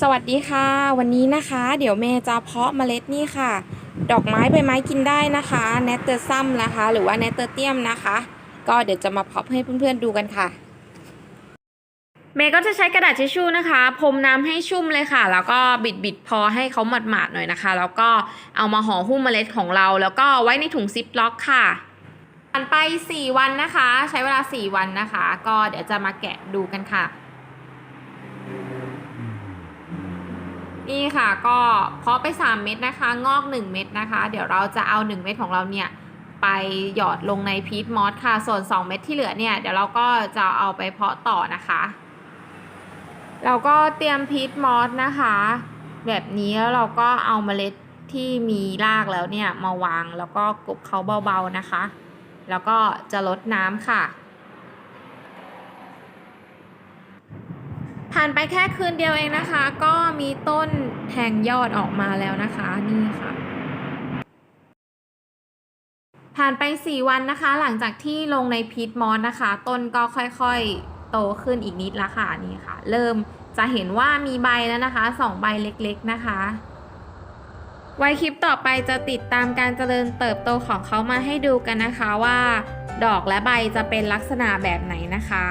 สวัสดีค่ะ วันนี้นะคะ เดี๋ยวเมย์จะเพาะเมล็ดนี่ค่ะ ดอกไม้ใบไม้กินได้นะคะเนตเตอร์ซัมนะคะ หรือว่าเนตเตอร์เตียมนะคะ ก็เดี๋ยวจะมาเพาะให้เพื่อนๆดูกันค่ะ เมย์ก็จะใช้กระดาษทิชชู่นะคะพรมน้ำให้ชุ่มเลยค่ะ แล้วก็บิดบิดๆพอให้เขาหมาดๆหน่อยนะคะ แล้วก็เอามาห่อหุ้มเมล็ดของเรา แล้วก็ไว้ในถุงซิปล็อกค่ะผ่านไป 4 วันนะคะ ใช้เวลา 4 วันนะคะ ก็เดี๋ยวจะมาแกะดูกันค่ะ นี่ค่ะก็เพาะไป 3 เม็ดนะคะ งอก 1 เม็ดนะคะ เดี๋ยวเราจะเอา 1 เม็ดของเราเนี่ยไปหยอดลงในพีทมอสค่ะ ส่วน 2 เม็ดที่เหลือเนี่ยเดี๋ยวเราก็จะเอาไปเพาะต่อนะคะ เราก็เตรียมพีทมอสนะคะ แบบนี้แล้วเราก็เอาเมล็ดที่มีรากแล้วเนี่ยมาวางแล้วก็กบเขาเบาๆนะคะ แล้วก็จะลดน้ำค่ะ ผ่านไปแค่คืนเดียวเองนะคะ ก็มีต้นแทงยอดออกมาแล้วนะคะ นี่ค่ะ ผ่านไป 4 วันนะคะ หลังจากที่ลงในพีทมอสนะคะ ต้นก็ค่อยๆ โตขึ้นอีกนิดละค่ะนี่ค่ะ เริ่มจะเห็นว่ามีใบแล้วนะคะสองใบเล็กๆนะคะไว้คลิปต่อไปจะติดตามการเจริญเติบโตของเขามาให้ดูกันนะคะว่า ดอกและใบจะเป็นลักษณะแบบไหนนะคะ